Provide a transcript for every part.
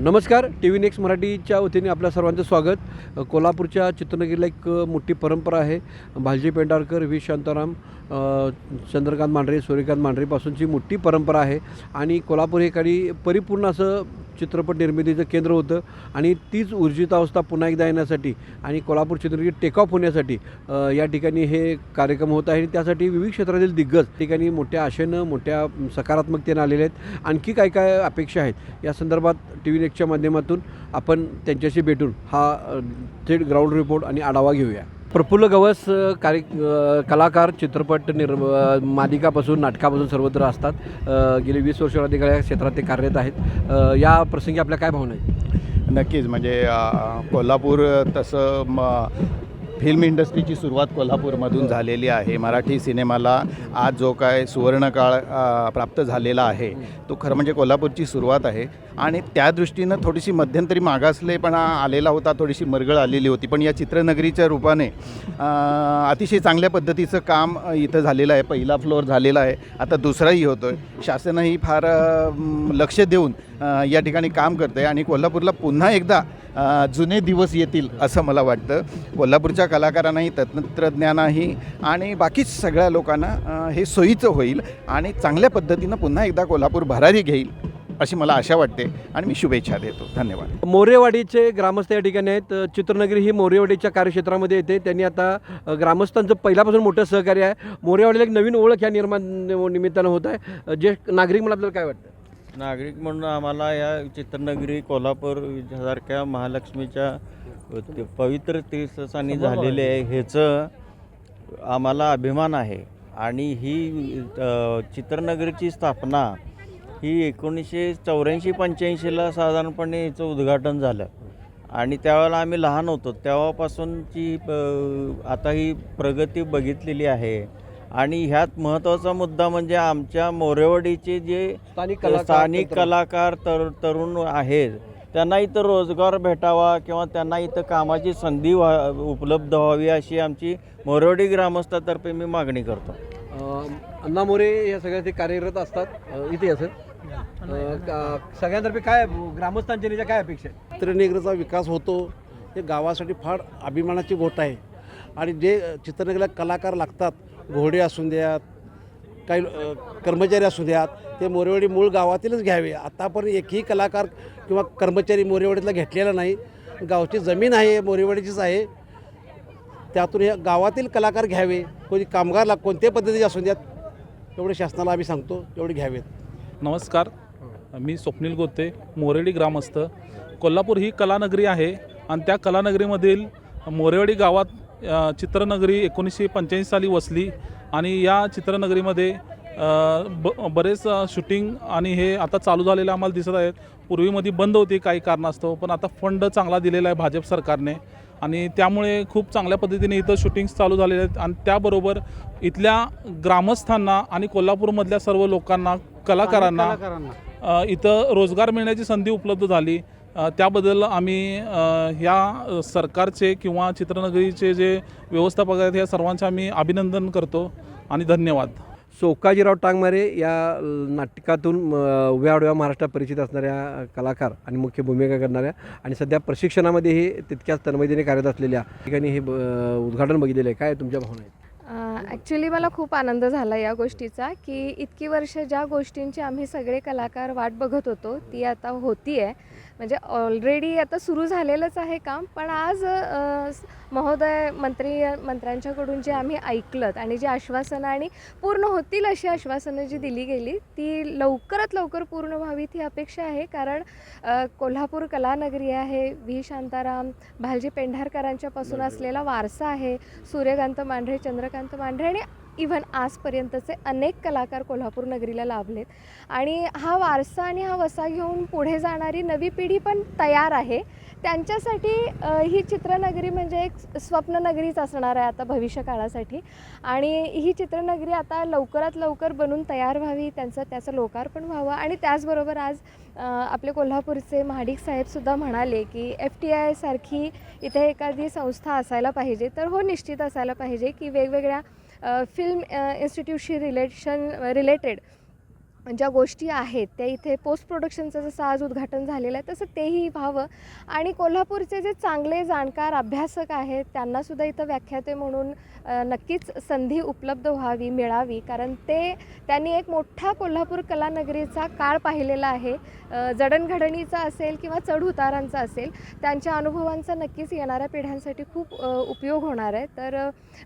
नमस्कार T V next मराठीच्या वतीने आपल्या सर्वांचं स्वागत. कोल्हापूरच्या चित्रनगरीला एक मोठी परंपरा आहे. भालजी पेंढारकर व्ही. शांताराम चंद्रकांत मांढरे सूर्यकांत मांढरेपासूनची मोठी परंपरा आहे. आणि कोल्हापूर हे काही परिपूर्ण असं चित्रपट निर्मितीचं केंद्र होतं आणि तीच ऊर्जित अवस्था पुन्हा एकदा येण्यासाठी आणि कोल्हापूर चित्रनगरी टेकऑफ होण्यासाठी या ठिकाणी हे कार्यक्रम होत आहे. आणि त्यासाठी विविध क्षेत्रातील दिग्गज ठिकाणी मोठ्या आशेनं मोठ्या सकारात्मकतेनं आलेले आहेत. आणखी काय काय अपेक्षा आहेत? या संदर्भात टी व्ही नेटच्या माध्यमातून आपण त्यांच्याशी भेटून हा थेट ग्राउंड रिपोर्ट आणि आढावा घेऊया. प्रफुल्ल गवस कार्य कलाकार चित्रपट निर्म मालिकापासून नाटकापासून सर्वत्र असतात. गेली वीस वर्ष अधिक या क्षेत्रात ते कार्यरत आहेत. या प्रसंगी आपल्या काय भावना आहेत? नक्कीच. म्हणजे कोल्हापूर तसं म फिल्म इंडस्ट्रीची सुरुवात कोल्हापूरमधून झालेली आहे. मराठी सिनेमाला आज जो काय सुवर्णकाळ प्राप्त झालेला आहे तो खरं म्हणजे कोल्हापूरची सुरुवात आहे. आणि त्या दृष्टीनं थोडीशी मध्यंतरी मागासलेपणा आलेला होता थोडीशी मरगळ आलेली होती. पण या चित्रनगरीच्या रूपाने अतिशय चांगल्या पद्धतीचं काम इथं झालेलं आहे. पहिला फ्लोअर झालेला आहे. आता दुसराही होतो आहे शासनही फार लक्ष देऊन या ठिकाणी काम करतं आहे आणि कोल्हापूरला पुन्हा एकदा जुने दिवस येतील असं मला वाटतं. कोल्हापूरच्या कलाकारांनाही तंत्रज्ञानाही आणि बाकीच सगळ्या लोकांना हे सोयीचं होईल आणि चांगल्या पद्धतीनं पुन्हा एकदा कोल्हापूर भरारी घेईल अशी मला आशा वाटते आणि मी शुभेच्छा देतो. धन्यवाद. मोरेवाडीचे ग्रामस्थ या ठिकाणी आहेत. चित्रनगरी ही मोरेवाडीच्या कार्यक्षेत्रामध्ये येते. त्यांनी आता ग्रामस्थांचं पहिल्यापासून मोठं सहकार्य आहे. मोरेवाडीला एक नवीन ओळख या निर्माण निमित्तानं होत आहे. जे नागरिक मला आपल्याला काय वाटतं? नागरिक म्हणून आम्हाला या चित्रनगरी कोल्हापूर सारख्या महालक्ष्मीच्या पवित्र तीर्थस्थानी झालेले आहे. ह्याचं आम्हाला अभिमान आहे. आणि ही चित्रनगरीची स्थापना ही एकोणीसशे चौऱ्याऐंशी पंच्याऐंशीला साधारणपणे याचं उद्घाटन झालं. आणि त्यावेळेला आम्ही लहान होतो. तेव्हापासूनची आता ही प्रगती बघितलेली आहे. आणि ह्यात महत्त्वाचा मुद्दा म्हणजे आमच्या मोरेवाडीचे जे स्थानिक कलाकार स्थानिक तंत्र- कलाकार तर तरुण आहेत त्यांना इथं रोजगार भेटावा किंवा त्यांना इथं कामाची संधी व्हा उपलब्ध व्हावी अशी आमची मोरवडी ग्रामस्थातर्फे मी मागणी करतो. अ, अण्णा मोरे या सगळ्या ते कार्यरत असतात. इथे असं सगळ्यांतर्फे काय ग्रामस्थांच्या निजा काय अपेक्षा आहे चित्रनगरीचा विकास होतो. हे गावासाठी फार अभिमानाची गोष्ट आहे. आणि जे चित्रनगरीला कलाकार लागतात घोडे असू द्यात काही कर्मचारी असू द्यात ते मोरेवाडी मूळ गावातीलच घ्यावे. आतापर्यंत एकही कलाकार किंवा कर्मचारी मोरेवाडीतला घेतलेला नाही. गावची जमीन आहे मोरेवाडीचीच आहे. त्यातून हे गावातील कलाकार घ्यावे. कोणी कामगारला कोणत्या पद्धतीचे असू द्यात एवढे शासनाला आम्ही सांगतो तेवढे घ्यावेत. नमस्कार. मी स्वप्नील गोते मोरेडी ग्रामस्थ. कोल्हापूर ही कलानगरी आहे आणि त्या कलानगरीमधील मोरेवाडी गावात चित्रनगरी एकोणीसशे पंच्याऐंशी साली वसली आणि या चित्रनगरीमध्ये ब बरेच शूटिंग आणि हे आता चालू झालेले आम्हाला दिसत आहेत. पूर्वीमध्ये बंद होती काही कारणास्तव पण आता फंड चांगला दिलेला आहे भाजप सरकारने. आणि त्यामुळे खूप चांगल्या पद्धतीने इथं शूटिंग्स चालू झालेले आहेत. आणि त्याबरोबर इथल्या ग्रामस्थांना आणि कोल्हापूरमधल्या सर्व लोकांना कलाकारांना इथं रोजगार मिळण्याची संधी उपलब्ध झाली. त्याबद्दल आम्ही ह्या सरकारचे किंवा चित्रनगरीचे जे व्यवस्थापक आहेत या सर्वांचे आम्ही अभिनंदन करतो आणि धन्यवाद. सोकाजीराव टांगमारे या नाटकातून उभ्या आडव्या महाराष्ट्रात परिचित असणाऱ्या कलाकार आणि मुख्य भूमिका करणाऱ्या आणि सध्या प्रशिक्षणामध्येही तितक्याच तन्मयतेने कार्यरत असलेल्या ठिकाणी हे उद्घाटन बघितलेलं आहे. काय तुमच्या भावना आहेत? ॲक्च्युली मला खूप आनंद झाला या गोष्टीचा की इतकी वर्ष ज्या गोष्टींची आम्ही सगळे कलाकार वाट बघत होतो ती आता होती आहे म्हणजे ऑलरेडी आता सुरू झालेलंच आहे काम पण आज महोदय मंत्री मंत्र्यांच्याकडून जे आम्ही ऐकलं आणि जी आश्वासनं आणि पूर्ण होतील अशी आश्वासनं जी दिली गेली ती लवकरात लवकर पूर्ण व्हावीत ही अपेक्षा आहे. कारण कोल्हापूर कलानगरी आहे व्ही. शांताराम भालजी पेंढारकरांच्यापासून असलेला वारसा आहे सूर्यकांत मांढरे चंद्रकांत मांढरे आणि इव्हन आजपर्यंतचे अनेक कलाकार कोल्हापूर नगरीला लाभलेत. आणि हा वारसा आणि हा वसा घेऊन पुढे जाणारी नवी पिढी पण तयार आहे. त्यांच्यासाठी ही चित्रनगरी म्हणजे एक स्वप्ननगरीच असणार आहे आता भविष्य काळासाठी. आणि ही चित्रनगरी आता लवकरात लवकर बनून तयार व्हावी त्यांचं त्याचं लोकार्पण व्हावं. आणि त्याचबरोबर आज आपले कोल्हापूरचे महाडिक साहेबसुद्धा म्हणाले की एफ टी आयसारखी इथे एखादी संस्था असायला पाहिजे. तर हो निश्चित असायला पाहिजे की वेगवेगळ्या फिल्म इन्स्टिट्यूटशी रिलेशन रिलेटेड ज्या गोष्टी आहेत त्या इथे पोस्ट प्रोडक्शनचं जसं आज उद्घाटन झालेलं आहे तसं तेही व्हावं. आणि कोल्हापूरचे जे चांगले जाणकार अभ्यासक आहेत त्यांनासुद्धा इथं व्याख्याते म्हणून नक्कीच संधी उपलब्ध व्हावी मिळावी. कारण ते त्यांनी एक मोठा कोल्हापूर कलानगरीचा काळ पाहिलेला आहे. जडणघडणीचा असेल किंवा चढउतारांचा असेल त्यांच्या अनुभवांचा नक्कीच येणाऱ्या पिढ्यांसाठी खूप उपयोग होणार आहे. तर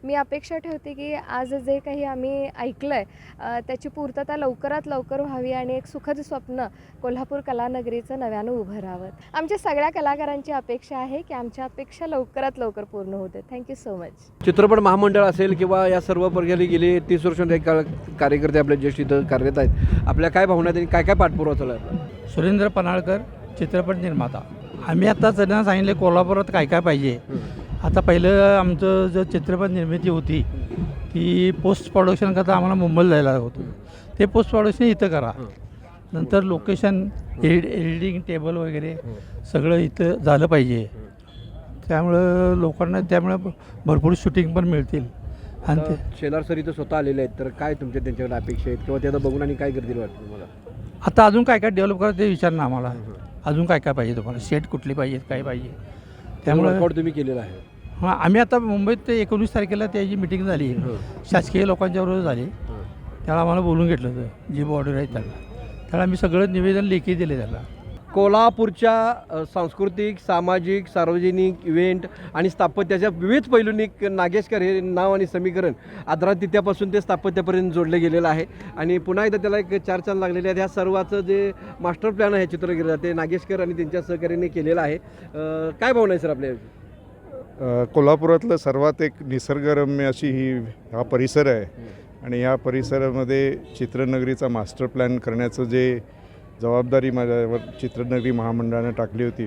मी अपेक्षा ठेवते की आज जे काही आम्ही ऐकलं आहे त्याची पूर्तता लवकरात लवकर व्हावी आणि एक सुखद स्वप्न कोल्हापूर कलानगरीचं नव्यानं उभं राहावं. आमच्या सगळ्या कलाकारांची अपेक्षा आहे की आमच्या अपेक्षा लवकरात लवकर पूर्ण होते थँक्यू सो मच चित्रपट महामंडळ असेल किंवा या सर्व प्रकारे गेले तीस वर्ष कार्यकर्ते आपले ज्येष्ठ इथं कार्यरत आहेत. आपल्या काय भावना आणि काय काय पाठपुरावा चालू आहे? सुरेंद्र पन्हाळकर चित्रपट निर्माता. आम्ही आता त्यांना सांगितले कोल्हापुरात काय काय पाहिजे. आता पहिलं आमचं जो चित्रपट निर्मिती होती ती पोस्ट प्रोडक्शन करता आम्हाला मुंबईला जायला होतं. ते पोस्ट प्रोडक्शन इथं करा. नंतर लोकेशन एडिट एडिटिंग टेबल वगैरे सगळं इथं झालं पाहिजे. त्यामुळं लोकांना त्यामुळे भरपूर शूटिंग पण मिळतील. आणि ते शेलार सर इथं स्वतः आलेले आहेत तर काय तुमच्या त्यांच्याकडे अपेक्षा आहेत? किंवा ते आता बघून आणि काय करतील वाटतं तुम्हाला? आता अजून काय काय डेव्हलप करा ते विचार ना आम्हाला. अजून काय काय पाहिजे तुम्हाला? सेट कुठली पाहिजे काय पाहिजे? त्यामुळे वर्कआउट तुम्ही केलेलं आहे. हां आम्ही आता मुंबईत ते एकोणीस तारखेला त्याची मिटिंग झाली हं. शासकीय लोकांच्याबरोबर झाली. त्याला आम्हाला बोलून घेतलं होतं जी बॉर्डर आहे त्याला. त्याला आम्ही सगळं निवेदन लेखी दिले त्याला. कोल्हापूरच्या सांस्कृतिक सामाजिक सार्वजनिक इव्हेंट आणि स्थापत्याच्या विविध पैलूंनी नागेशकर हे नाव आणि समीकरण आदरातिथ्यापासून ते स्थापत्यापर्यंत जोडले गेलेलं आहे. आणि पुन्हा एकदा त्याला एक चार चांद लागलेले आहेत. ह्या सर्वाचं जे मास्टर प्लॅन आहे चित्रगिरीचा ते नागेशकर आणि त्यांच्या सहकार्याने केलेलं आहे. काय भावना आहे सर आपल्या कोल्हापुरातलं सर्वात एक निसर्गरम्य अशी ही हा परिसर आहे. आणि ह्या परिसरामध्ये चित्रनगरीचा मास्टर प्लॅन करण्याचं जे जबाबदारी माझ्यावर चित्रनगरी महामंडळानं टाकली होती.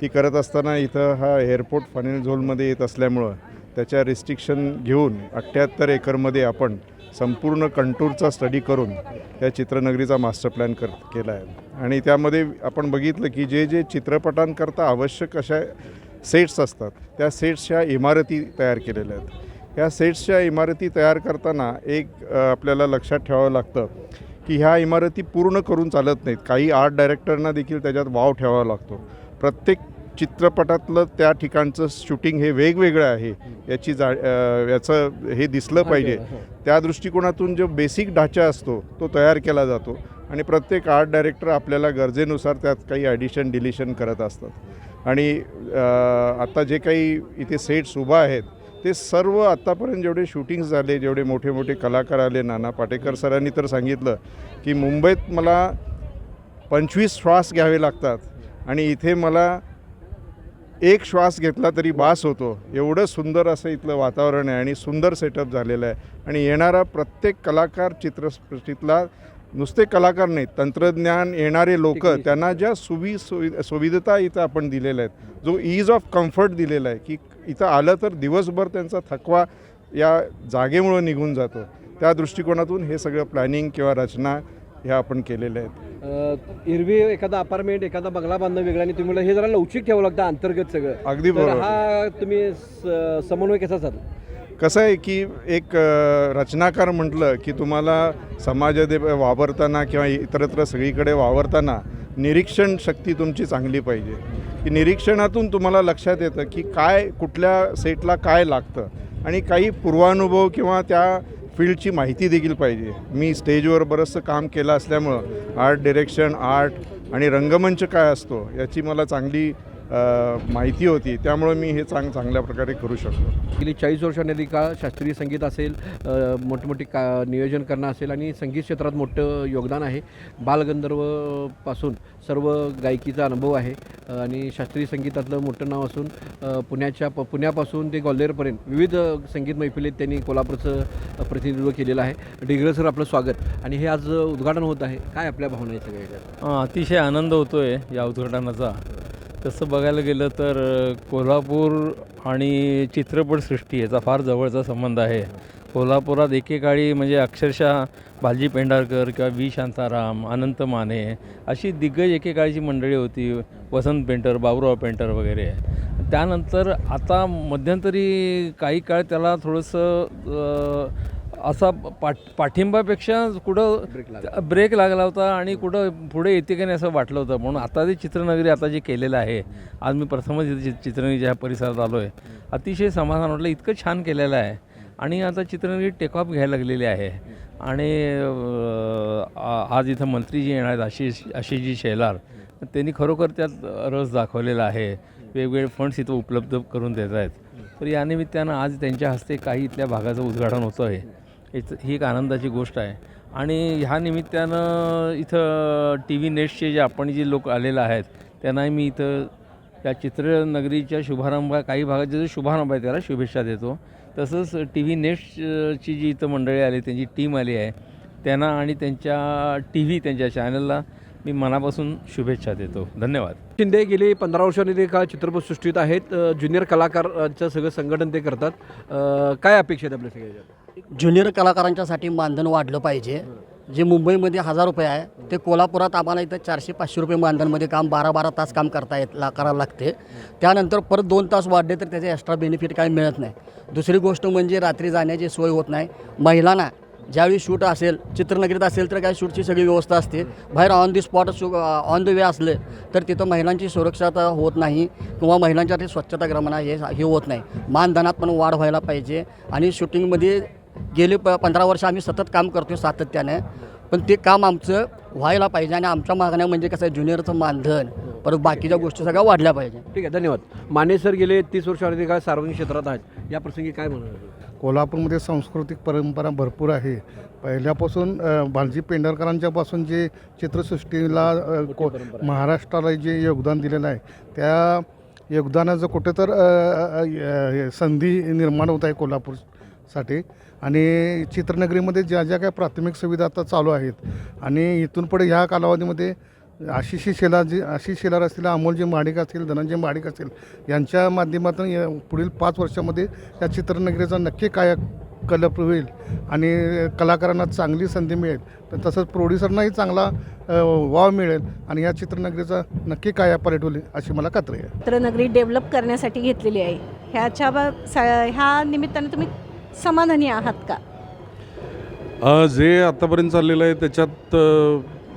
ती करत असताना इथं हा एअरपोर्ट फायनल झोनमध्ये येत असल्यामुळं त्याच्या रिस्ट्रिक्शन घेऊन अठ्ठ्याहत्तर एकरमध्ये आपण संपूर्ण कंटूरचा स्टडी करून त्या चित्रनगरीचा मास्टर प्लॅन कर केला आहे. आणि त्यामध्ये आपण बघितलं की जे जे चित्रपटांकरता आवश्यक अशा सेट्स असतात त्या सेट्सच्या इमारती तयार केलेल्या आहेत. ह्या सेट्सच्या इमारती तयार करताना एक आपल्याला लक्षात ठेवावं लागतं की ह्या इमारती पूर्ण करून चालत नाहीत. काही आर्ट डायरेक्टरना देखील त्याच्यात वाव ठेवावा लागतो. प्रत्येक चित्रपटातलं त्या ठिकाणचं शूटिंग हे वेगवेगळं आहे. याची जा याचं हे दिसलं पाहिजे. त्या दृष्टिकोनातून जो बेसिक ढाचा असतो तो तयार केला जातो. आणि प्रत्येक आर्ट डायरेक्टर आपल्याला गरजेनुसार त्यात काही ॲडिशन डिलिशन करत असतात. आणि आता जे काही इथे सेट्स उभा आहेत ते सर्व आत्तापर्यंत जेवढे शूटिंग्स झाले जेवढे मोठे मोठे कलाकार आले नाना पाटेकर सरांनी तर सांगितलं की मुंबईत मला पंचवीस श्वास घ्यावे लागतात आणि इथे मला एक श्वास घेतला तरी बास होतो एवढं सुंदर असं इथलं वातावरण आहे आणि सुंदर सेटअप झालेलं आहे आणि येणारा प्रत्येक कलाकार चित्रपटीतला नुसते कलाकार नाहीत तंत्रज्ञान येणारे लोक. त्यांना ज्या सुवि सुवि सुविधता इथं आपण दिलेल्या आहेत जो ईज ऑफ कम्फर्ट दिलेला आहे की इथं आलं तर दिवसभर त्यांचा थकवा या जागेमुळं निघून जातो. त्या दृष्टिकोनातून हे सगळं प्लॅनिंग किंवा रचना ह्या आपण केलेल्या आहेत. अ, एरवी एखादा अपार्टमेंट एखादा बंगला बांधणं वेगळा आणि तुम्ही हे जरा लवचिक ठेवावं लागतं अंतर्गत सगळं. अगदी बरोबर. हा तुम्ही समन्वय कसा साधला? कसं आहे की एक रचनाकार म्हटलं की तुम्हाला समाजात वावरताना किंवा इतरत्र सगळीकडे वावरताना निरीक्षण शक्ती तुमची चांगली पाहिजे. की निरीक्षणातून तुम्हाला लक्षात येतं की काय कुठल्या सेटला काय लागतं. आणि काही पूर्वानुभव किंवा त्या फील्डची माहिती देखील पाहिजे. मी स्टेजवर बरंचसं काम केलं असल्यामुळं आर्ट डिरेक्शन आर्ट आणि रंगमंच काय असतो याची मला चांगली माहिती होती त्यामुळं मी हे चांग चांगल्या प्रकारे करू शकतो गेली चाळीस वर्षांनी काळ शास्त्रीय संगीत असेल मोठमोठी का नियोजन करणं असेल आणि संगीत क्षेत्रात मोठं योगदान आहे. बालगंधर्वपासून सर्व गायकीचा अनुभव आहे आणि शास्त्रीय संगीतातलं मोठं नाव असून पुण्याच्या प पुण्यापासून ते ग्वाल्हेरपर्यंत विविध संगीत मैफिलीत त्यांनी कोल्हापूरचं प्रतिनिधित्व केलेलं आहे. डिग्रे सर आपलं स्वागत. आणि हे आज उद्घाटन होत आहे. काय आपल्या भावना आहे सगळ्या अतिशय आनंद होतो आहे या उद्घाटनाचा. तसं बघायला गेलं तर कोल्हापूर आणि चित्रपटसृष्टी याचा फार जवळचा संबंध आहे. कोल्हापुरात एकेकाळी म्हणजे अक्षरशः भालजी पेंढारकर किंवा व्ही. शांताराम अनंत माने अशी दिग्गज एकेकाळची मंडळी होती. वसंत पेंटर बाबुराव पेंटर वगैरे. त्यानंतर आता मध्यंतरी काही काळ त्याला थोडंसं असा पाठ पाठिंबापेक्षा कुठं ब्रेक लागला. होता आणि कुठं पुढे येते की नाही असं वाटलं होतं. म्हणून आता ते चित्रनगरी आता जे केलेलं आहे आज मी प्रथमच इथे चि- चित्रनगरीच्या ह्या परिसरात आलो आहे अतिशय समाधान वाटलं. इतकं छान केलेलं आहे. आणि आता चित्रनगरी टेक ऑफ घ्यायला लागलेली आहे. आणि आज इथं मंत्री जे येणार आहेत आशिष आशिषजी शेलार. त्यांनी खरोखर त्यात रस दाखवलेला आहे. वेगवेगळे फंड्स इथं उपलब्ध करून देत आहेत. तर या निमित्तानं आज त्यांच्या हस्ते काही इथल्या भागाचं उद्घाटन होतं आहे हेच ही एक आनंदाची गोष्ट आहे. आणि ह्या निमित्तानं इथं टी व्ही नेट्सचे जे आपण जे लोक आलेले आहेत त्यांनाही मी इथं या चित्रनगरीच्या शुभारंभ काही भागात जे शुभारंभ आहे त्याला शुभेच्छा देतो. तसंच टी व्ही नेट्सची जी इथं मंडळी आली त्यांची टीम आली आहे त्यांना आणि त्यांच्या टी व्ही त्यांच्या चॅनलला मी मनापासून शुभेच्छा देतो. धन्यवाद. शिंदे गेली पंधरा वर्षांनी ते का चित्रपटसृष्टीत आहेत. ज्युनियर कलाकारांचं सगळं संघटन ते करतात. काय अपेक्षा आहेत आपल्या सगळ्याच्या ज्युनियर कलाकारांच्यासाठी मानधन वाढलं पाहिजे. जे मुंबईमध्ये हजार रुपये आहे ते कोल्हापुरात आम्हाला इथं चारशे पाचशे रुपये मानधनमध्ये काम बारा बारा तास काम करता येत ला करायला लागते. त्यानंतर परत दोन तास वाढले तर त्याचे एक्स्ट्रा बेनिफिट काही मिळत नाही. दुसरी गोष्ट म्हणजे रात्री जाण्याची सोय होत नाही. महिलांना ज्यावेळी शूट असेल चित्रनगरीत असेल तर काय शूटची सगळी व्यवस्था असते. बाहेर on the spot shoot on the way असले तर तिथं महिलांची सुरक्षता होत नाही किंवा महिलांच्या स्वच्छताग्रमणा हे हे होत नाही. मानधनात पण वाढ व्हायला पाहिजे आणि शूटिंगमध्ये गेले प पंधरा वर्ष आम्ही सतत काम करतो सातत्याने. पण ते काम आमचं व्हायला पाहिजे आणि आमच्या मागण्या म्हणजे कसं आहे ज्युनियरचं मानधन परत बाकीच्या गोष्टी सगळ्या वाढल्या पाहिजे. ठीक आहे धन्यवाद. माने सर गेले तीस वर्षांनी ते काय सार्वजनिक क्षेत्रात आहेत. या प्रसंगी काय म्हणणार कोल्हापूरमध्ये सांस्कृतिक परंपरा भरपूर आहे. पहिल्यापासून भालजी पेंढरकरांच्यापासून जे चित्रसृष्टीला को महाराष्ट्राला जे योगदान दिलेलं आहे त्या योगदानाचं कुठे तर संधी निर्माण होत आहे साठी. आणि चित्रनगरीमध्ये ज्या ज्या काही प्राथमिक सुविधा आता चालू आहेत आणि इथून पुढे ह्या कालावधीमध्ये आशिषी शेलार जी आशिष शेलार असतील अमोलजी महाडिक असतील धनंजय महाडिक असतील यांच्या माध्यमातून या पुढील पाच वर्षामध्ये या चित्रनगरीचा नक्की काय कलप होईल आणि कलाकारांना चांगली संधी मिळेल. तर तसंच प्रोड्युसरनाही चांगला वाव मिळेल आणि या चित्रनगरीचा नक्की काय पलट होईल अशी मला खात्री आहे. चित्रनगरी डेव्हलप करण्यासाठी घेतलेली आहे. ह्याच्या ह्या निमित्ताने तुम्ही समाधानी आहात का? जे आत्तापर्यंत चाललेलं आहे त्याच्यात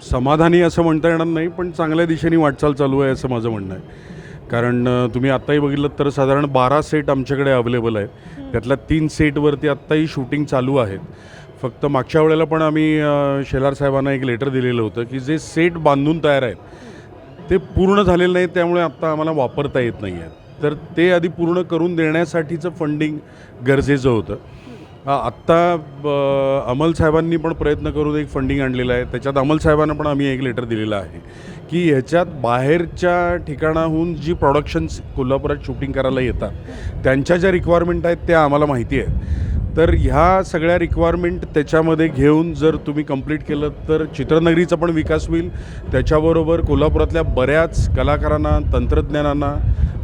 समाधानी असं म्हणता येणार नाही पण चांगल्या दिशेने वाटचाल चालू आहे असं माझं म्हणणं आहे. कारण तुम्ही आत्ताही बघितलं तर साधारण बारा सेट आमच्याकडे अवेलेबल आहेत. त्यातल्या तीन सेटवरती आत्ताही शूटिंग चालू आहेत. फक्त मागच्या वेळेला पण आम्ही शेलार साहेबांना एक लेटर दिलेलं होतं की जे सेट बांधून तयार आहेत ते पूर्ण झालेलं नाही त्यामुळे आत्ता आम्हाला वापरता येत नाही आहेत. तर ते आधी पूर्ण करून देण्यासाठीचं फंडिंग गरजेचं होतं. आत्ता अमल साहेबांनी पण प्रयत्न करून एक फंडिंग आणलेलं आहे. त्याच्यात अमल साहेबांना पण आम्ही एक लेटर दिलेलं आहे की ह्याच्यात बाहेरच्या ठिकाणाहून जी प्रॉडक्शन्स कोल्हापुरात शूटिंग करायला येतात त्यांच्या ज्या रिक्वायरमेंट आहेत त्या आम्हाला माहिती आहेत. तर ह्या सगळ्या रिक्वायरमेंट त्याच्यामध्ये घेऊन जर तुम्ही कंप्लीट केलं तर चित्रनगरीचा पण विकास होईल. त्याच्याबरोबर कोल्हापुरातल्या बऱ्याच कलाकारांना तंत्रज्ञानांना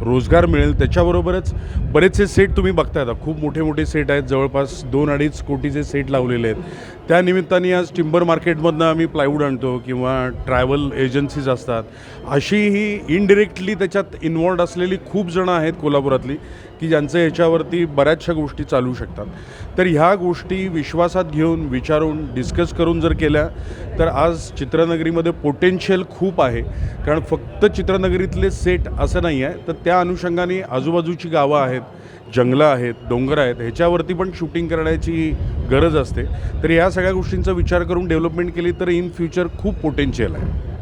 रोजगार मिळेल त्याच्याबरोबरच बरेचसे सेट तुम्ही बघताय आता. खूप मोठे मोठे सेट आहेत. जवळपास दोन अडीच कोटीचे सेट लावलेले आहेत. त्या निमित्ताने आज टिंबर मार्केटमधनं आम्ही प्लायवूड आणतो किंवा ट्रॅव्हल एजन्सीज असतात. अशी ही इनडिरेक्टली त्याच्यात इन्वॉल्ड असलेली खूप जणं आहेत कोल्हापुरातली की ज्यांचं ह्याच्यावरती बऱ्याचशा गोष्टी चालू शकतात. तर ह्या गोष्टी विश्वासात घेऊन विचारून डिस्कस करून जर केल्या तर आज चित्रनगरीमध्ये पोटेन्शियल खूप आहे. कारण फक्त चित्रनगरीतले सेट असं नाही आहे तर त्या अनुषंगाने आजूबाजूची गावं आहेत जंगलं आहेत डोंगर आहेत ह्याच्यावरती पण शूटिंग करण्याची गरज असते. तर ह्या सगळ्या गोष्टींचा विचार करून डेव्हलपमेंट केली तर इन फ्युचर खूप पोटेन्शियल आहे.